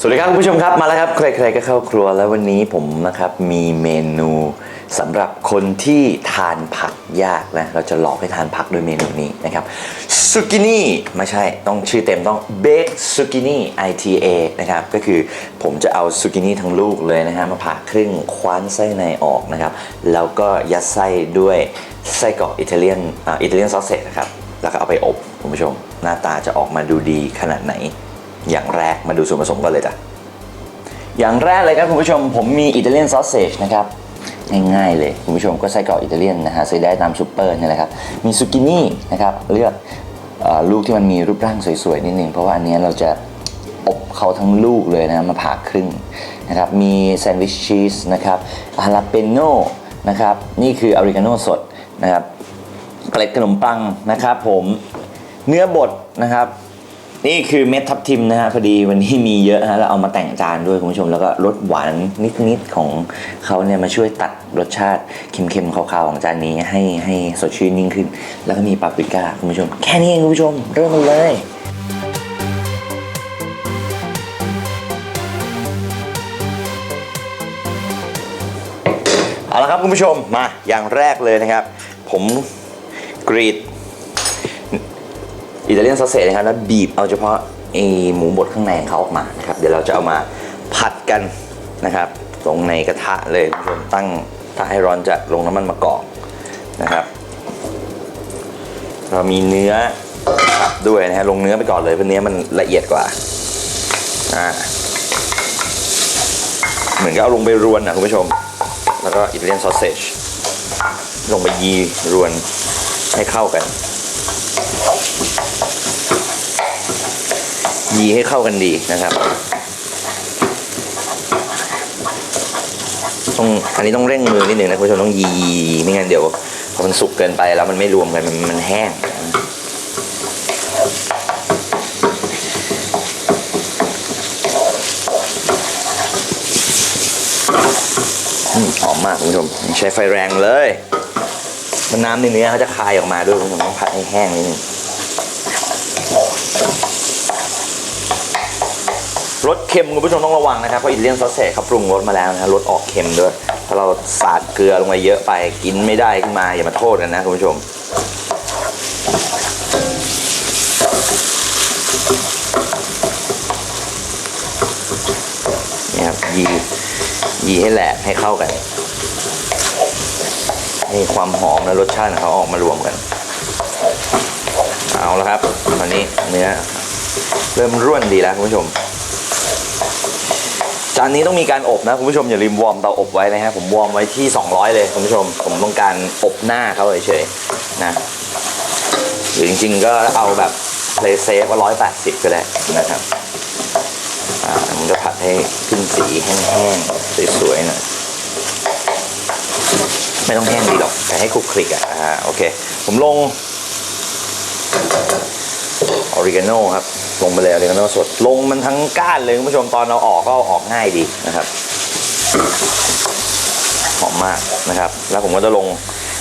สวัสดีครับคุณผู้ชมครับมาแล้วครับ ใครๆก็เข้าครัวแล้ววันนี้ผมนะครับมีเมนูสำหรับคนที่ทานผักยากนะเราจะหลอกให้ทานผักด้วยเมนูนี้นะครับซูกินี่ไม่ใช่ต้องชื่อเต็มต้องเบคซูกินี่ ITA นะครับก็คือผมจะเอาซูกินี่ทั้งลูกเลยนะฮะมาผ่าครึ่งคว้านไส้ในออกนะครับแล้วก็ยัดไส้ด้วยไส้กรอกอิตาเลียนอ่าอิตาเลียนซอสเซจนะครับแล้วก็เอาไปอบคุณผู้ชม หน้าตาจะออกมาดูดีขนาดไหน อย่างแรกมาดูส่วนผสมก่อนเลยจ้ะ อย่างแรกเลยครับคุณผู้ชมผมมีอิตาเลียนซอสเซจนะครับง่ายๆเลยคุณผู้ชมก็ไส้กรอกอิตาเลียนนะฮะซื้อได้ตามซูเปอร์นี่แหละครับ มีซูกินี่นะครับเลือกอลูกที่มันมีรูปร่างสวยๆนิดนึงเพราะว่าอันนี้เราจะอบเขาทั้งลูกเลยนะมาผ่าครึ่งนะครับมีแซนด์วิชชีสนะครับฮาลาเปโน่นะครับนี่คือออริกาโน่สดนะครับเกล็ดขนมปังนะครับผมเนื้อบดนะครับ นี่คือเม็ดทับทิมนะฮะพอดีวันนี้มีเยอะฮะเราเอามาแต่งจานด้วยคุณผู้ชมแล้วก็รสหวานนิดๆของเขาเนี่ยมาช่วยตัดรสชาติเค็มๆคาวๆของจานนี้ให้ให้สดชื่นยิ่งขึ้น แล้วก็มีปาปริก้าคุณผู้ชม แค่นี้เองคุณผู้ชม เริ่มกันเลยเอาละครับคุณผู้ชมมาอย่างแรกเลยนะครับ ผมกรีด อิตาเลียนซอสเซจนะครับแล้วบีบเอาเฉพาะไอหมูบดข้างในของเขาออกมานะครับเดี๋ยวเราจะเอามาผัดกันนะครับลงในกระทะเลยคุณผู้ชมตั้งถ้าให้ร้อนจะลงน้ำมันมะกอกนะครับ เรามีเนื้อสับด้วยนะฮะลงเนื้อไปก่อนเลยเพราะเนื้อมันละเอียดกว่าอ่าเหมือนกับเอาลงไปรวนนะคุณผู้ชม แล้วก็อิตาเลียนซอสเซจลงไปยีรวนให้เข้ากัน ยีให้เข้ากันดีนะครับต้องอันนี้ต้องเร่งมือนิดหนึ่งนะคุณผู้ชมต้องยีไม่งั้นเดี๋ยวพอมันสุกเกินไปแล้วมันไม่รวมกันมันมันแห้งอืมหอมมากคุณผู้ชมใช้ไฟแรงเลยมันน้ำในเนื้อเขาจะคายออกมาด้วยคุณผู้ชมต้องผัดให้แห้งนิดนึง รสเค็มคุณผู้ชมต้องระวังนะครับเพราะอิตาเลียนซอสเซจเขาปรุงรสมาแล้วนะรสออกเค็มด้วยถ้าเราสาดเกลือลงไปเยอะไปกินไม่ได้ขึ้นมาอย่ามาโทษกันนะคุณผู้ชมนี่ครับยียีให้แหลกให้เข้ากันให้ความหอมและรสชาติของเขาออกมารวมกัน เอาแล้วครับตอนนี้เนื้อเริ่มร่วนดีแล้วคุณผู้ชม จานนี้ต้องมีการอบนะคุณผู้ชมอย่าลืมวอร์มเตาอบไว้นะฮะผมวอร์มไว้ที่ 200 เลยคุณผู้ชม ผมต้องการอบหน้าเขาเฉยๆนะหรือจริงๆก็เอาแบบ play safe ว่า180ก็ได้นะครับอ่ามันจะผัดให้ขึ้นสีแห้งๆสวยๆหน่อยไม่ต้องแห้งดีหรอกแต่ให้คลุกคลิกอะอ่าโอเค ผมลงออริกาโนครับ ลงไปเลยออริกาโนสดลงมันทั้งก้านเลยคุณผู้ชมตอนเราออกก็ออกง่ายดีนะครับหอมมากนะครับ แล้วผมก็จะลง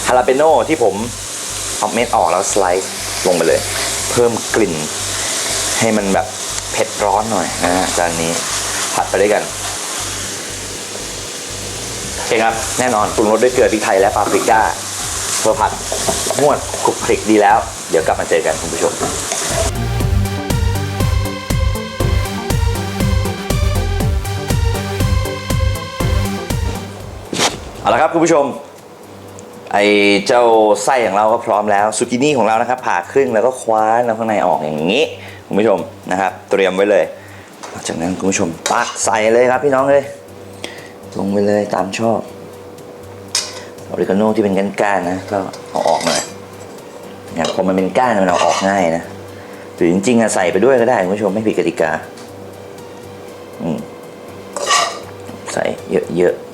ฮาลาเปโน่ที่ผมเอาเม็ดออกแล้วสไลซ์ลงไปเลย เพิ่มกลิ่น ให้มันแบบเผ็ดร้อนหน่อยนะฮะจานนี้ผัดไปด้วยกันโอเคครับแน่นอนปรุงรสด้วยเกลือพริกไทยและปาปริก้าเพื่อผัดงวดคลุกคลิกดีแล้ว เดี๋ยวกลับมาเจอกันคุณผู้ชม เอาละครับคุณผู้ชม ไอเจ้าไส้ของเราก็พร้อมแล้วซูกินี่ของเรานะครับ ผ่าครึ่งแล้วก็คว้านเอาข้างในออกอย่างนี้ คุณผู้ชมนะครับ เตรียมไว้เลยหลังจากนั้นคุณผู้ชมตักใส่เลยครับพี่น้องเลยลงไปเลยตามชอบออริกาโนที่เป็นก้านๆนะก็เอาออกหน่อยเนี่ยพอมันเป็นก้านมันเอาออกง่ายนะหรือจริงๆอะใส่ไปด้วยก็ได้คุณผู้ชมไม่ผิดกติกา อืมใส่เยอะๆ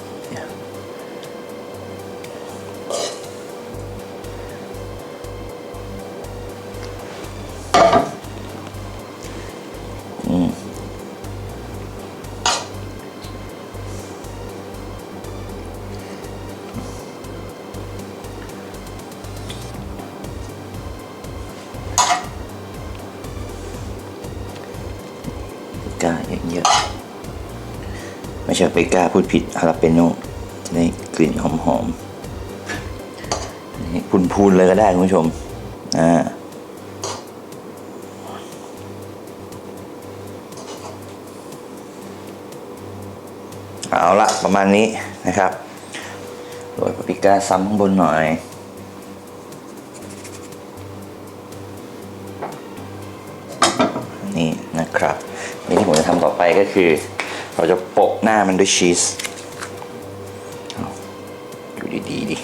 ก้าเยอะไม่ใช่ปาปิก้าพูดผิดฮาลาเปโน่จะได้กลิ่นหอมๆนี่พูนๆเลยก็ได้คุณผู้ชมอ่าเอาละประมาณนี้นะครับโรยปาปริก้าซ้ำข้างบนหน่อย ไปก็คือ เราจะโปะหน้ามันด้วยชีสเอาดูดีๆดิ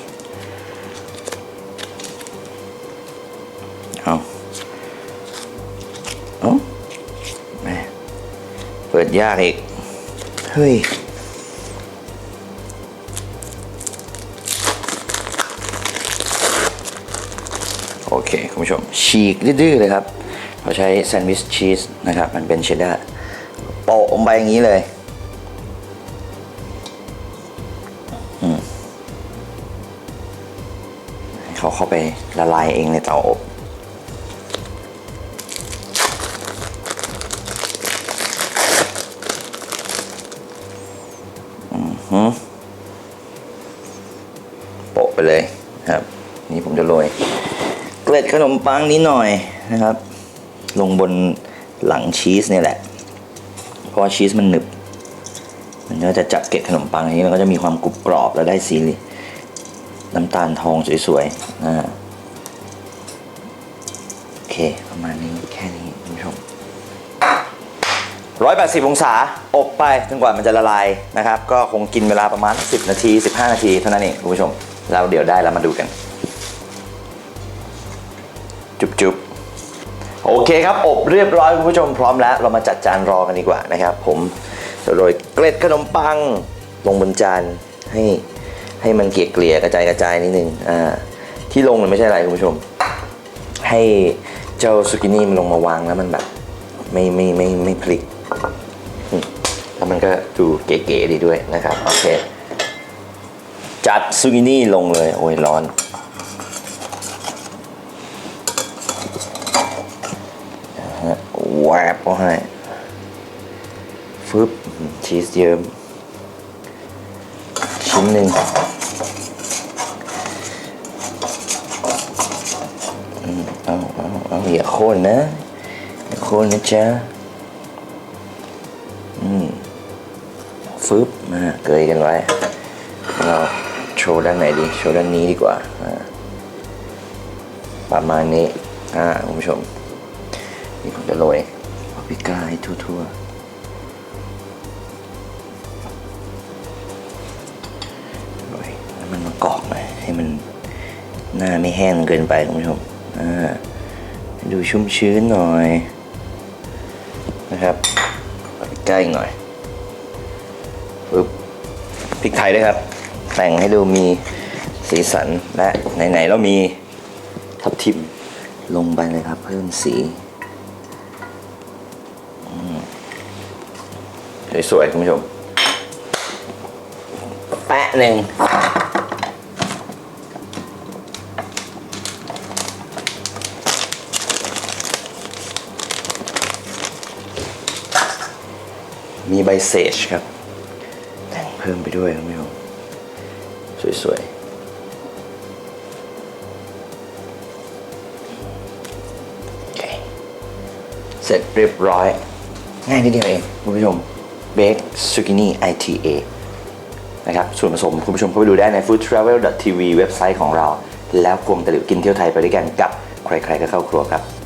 เอาเอาแม่เปิดยากอีก เฮ้ยโอเค คุณผู้ชม ฉีกดื้อเลยครับ เราใช้แซนด์วิชชีสนะครับ มันเป็นเชดดาร์ โปะลงไปอย่างนี้เลยอืมเขาเข้าไปละลายเองในเตาอบอือหือโปะไปเลยครับ นี่ผมจะโรยเกล็ดขนมปังนิดหน่อยนะครับ ลงบนหลังชีสเนี่ยแหละ ราะว่าชีสมันหนึบ มันก็จะจับเกล็ดขนมปังอย่างนี้มันก็จะมีความกรุบกรอบแล้วได้สีน้ำตาลทองสวยๆนะโอเคประมาณนี้แค่นี้คุณผู้ชม180องศาอบไปจนกว่ามันจะละลายนะครับ ก็คงกินเวลาประมาณ 10 นาที 15 นาทีเท่านั้นเองคุณผู้ชมแล้วเดี๋ยวได้แล้วมาดูกัน จุบจุบ โอเคครับ อบเรียบร้อยคุณผู้ชมพร้อมแล้ว เรามาจัดจานรอกันดีกว่านะครับ ผมโรยเกล็ดขนมปัง ลงบนจานให้ให้มันเกลี่ยเกลี่ยกระจายกระจายนิดนึงอ่าที่ลงเนี่ยไม่ใช่อะไรคุณผู้ชม ให้เจ้าซูกินี่มันลงมาวางแล้วมันแบบไม่ไม่ไม่ไม่พลิกแล้วมันก็ดูเก๋ๆดีด้วยนะครับ โอเค จัดซูกินี่ลงเลย โอ้ยร้อน แวบก็ให้ฟึบชีสเยิ้มชิ้นหนึ่งอืมเอาเอาเอาอย่าโค่นนะอย่าโค่นนะจ๊ะอืมฟึบมาเกยกันไว้ เราโชว์ด้านไหนดี โชว์ด้านนี้ดีกว่า ประมาณนี้อ่าคุณผู้ชม นี่ผมจะโรย ให้ทั่วๆโรยแล้วมันมากรอกหน่อยให้มันหน้าไม่แห้งเกินไปคุณผู้ชมอ่าดูชุ่มชื้นหน่อยนะครับปาปริก้หน่อยปึ๊บพริกไทยด้วยครับ แต่งให้ดูมีสีสันและไหนๆเรามีทับทิมลงไปเลยครับ เพิ่มสี สวยๆคุณผู้ชม แปะหนึ่งมีใบเซจครับ แต่งเพิ่มไปด้วยคุณผู้ชมสวยๆโอเคเสร็จเรียบร้อย ง่ายนิดเดียวเองคุณผู้ชม เบคซูกินี่ ITA นะครับส่วนผสมคุณผู้ชมเข้าไปดูได้ใน foodtravel.tv เว็บไซต์ของเรา แล้วกลมตะหลิวกินเที่ยวไทยไปด้วยกันกับใครๆก็เข้าครัวครับ